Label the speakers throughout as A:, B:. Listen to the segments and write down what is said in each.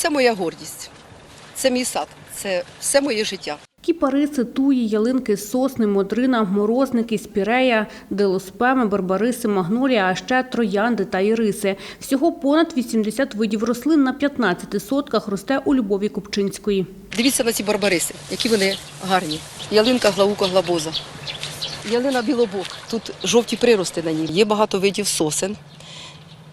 A: Це моя гордість, це мій сад, це все моє життя.
B: Кіпариси, туї, ялинки, сосни, модрина, морозники, спірея, делоспеми, барбариси, магнолія, а ще троянди та іриси. Всього понад 80 видів рослин на 15 сотках росте у Любові Купчинської.
A: Дивіться на ці барбариси, які вони гарні. Ялинка глаука глабоза. Ялина білобок. Тут жовті прирости на ній. Є багато видів сосен,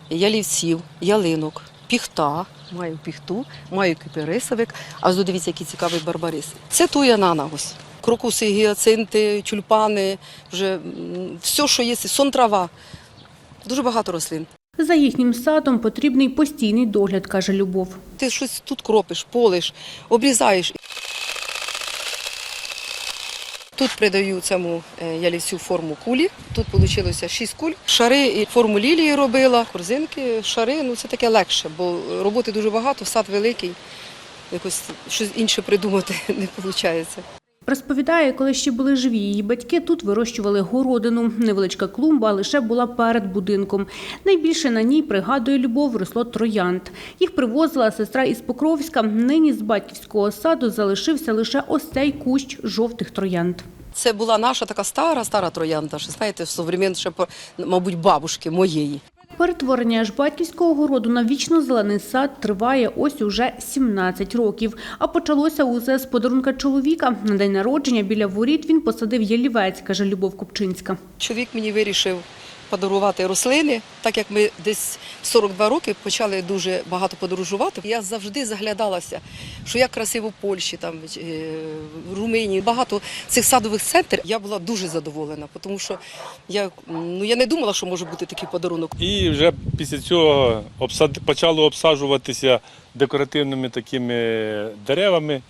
A: ялівців, ялинок, піхта. Маю піхту, маю киперисовик, А ось дивіться, який цікавий барбарис. Це туя нанагос. Крокуси, гіацинти, тюльпани, вже все, що є, сон трава. Дуже багато рослин.
B: За їхнім садом потрібний постійний догляд, каже Любов.
A: Ти щось тут кропиш, полиш, обрізаєш. Тут придаю цьому е, ялівцю форму кулі. Тут вийшло 6 куль. Шари і форму лілії робила, корзинки, шари, ну це таке легше, бо роботи дуже багато, сад великий. Якось щось інше придумати не виходить.
B: Розповідає, коли ще були живі її батьки, тут вирощували городину. Невеличка клумба лише була перед будинком. Найбільше на ній, пригадує Любов, росло троянд. Їх привозила сестра із Покровська. Нині з батьківського саду залишився лише ось цей кущ жовтих троянд.
A: Це була наша така стара, стара троянда, що знаєте, современ ще, мабуть, бабушки моєї.
B: Перетворення ж батьківського городу на вічно-зелений сад триває ось уже 17 років. А почалося усе з подарунка чоловіка. На день народження біля воріт він посадив ялівець, каже Любов Купчинська.
A: Чоловік мені вирішив подарувати рослини, так як ми десь 42 роки почали дуже багато подорожувати. Я завжди заглядалася, що як красиво в Польщі, там е, в Румунії, багато цих садових центрів. Я була дуже задоволена, тому що я, ну, я не думала, що може бути такий подарунок.
C: І вже після цього обсад... почало обсаджуватися декоративними такими деревами,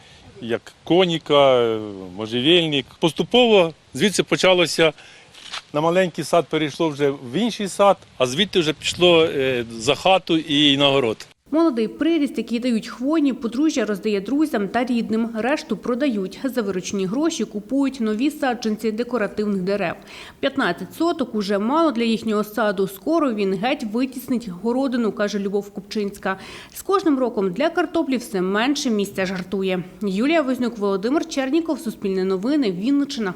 C: як коніка, можжевельник. Поступово звідси почалося на маленький сад перейшло вже в інший сад, а звідти вже пішло е, за хату і на город.
B: Молодий приріст, який дають хвойні, подружжя роздає друзям та рідним. Решту продають. За виручені гроші купують нові саджанці декоративних дерев. 15 соток уже мало для їхнього саду. Скоро він геть витіснить городину, каже Любов Купчинська. З кожним роком для картоплі все менше місця жартує. Юлія Вознюк, Володимир Черніков, Суспільне новини, Вінниччина.